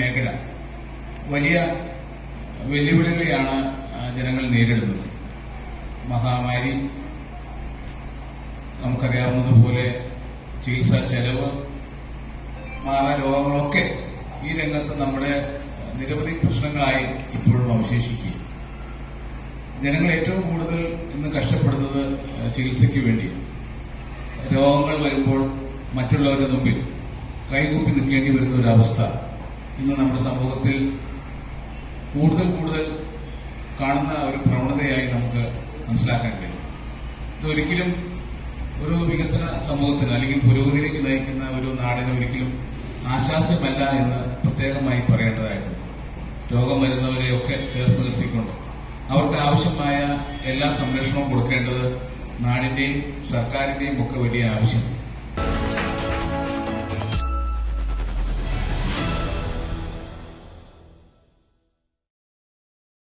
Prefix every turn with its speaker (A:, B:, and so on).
A: മേഖല. വലിയ വെല്ലുവിളികളെയാണ് ജനങ്ങൾ നേരിടുന്നത്. മഹാമാരി നമുക്കറിയാവുന്നതുപോലെ ചികിത്സാ ചെലവ് മാറാരോഗങ്ങളൊക്കെ ഈ രംഗത്ത് നമ്മുടെ നിരവധി പ്രശ്നങ്ങളായി ഇപ്പോഴും അവശേഷിക്കുക ജനങ്ങൾ ഏറ്റവും കൂടുതൽ ഇന്ന് കഷ്ടപ്പെടുന്നത് ചികിത്സയ്ക്ക് വേണ്ടിയാണ്. രോഗങ്ങൾ വരുമ്പോൾ മറ്റുള്ളവരുടെ മുമ്പിൽ കൈകൂപ്പി നിൽക്കേണ്ടി വരുന്ന ഒരു അവസ്ഥ ഇന്ന് നമ്മുടെ സമൂഹത്തിൽ കൂടുതൽ കൂടുതൽ കാണുന്ന ഒരു പ്രവണതയായി നമുക്ക് മനസ്സിലാക്കാൻ കഴിയും. ഇതൊരിക്കലും ഒരു വികസന സമൂഹത്തിന് അല്ലെങ്കിൽ പുരോഗതിയിലേക്ക് നയിക്കുന്ന ഒരു നാടിന് ഒരിക്കലും ആശാസ്യമല്ല എന്ന് പ്രത്യേകമായി പറയേണ്ടതായിട്ടുണ്ട് രോഗം വരുന്നവരെയൊക്കെ ചേർത്ത് നിർത്തിക്കൊണ്ട് അവർക്ക് ആവശ്യമായ എല്ലാ സംരക്ഷണവും കൊടുക്കേണ്ടത് നാടിന്റെയും സർക്കാരിന്റെയും ഒക്കെ വലിയ ആവശ്യം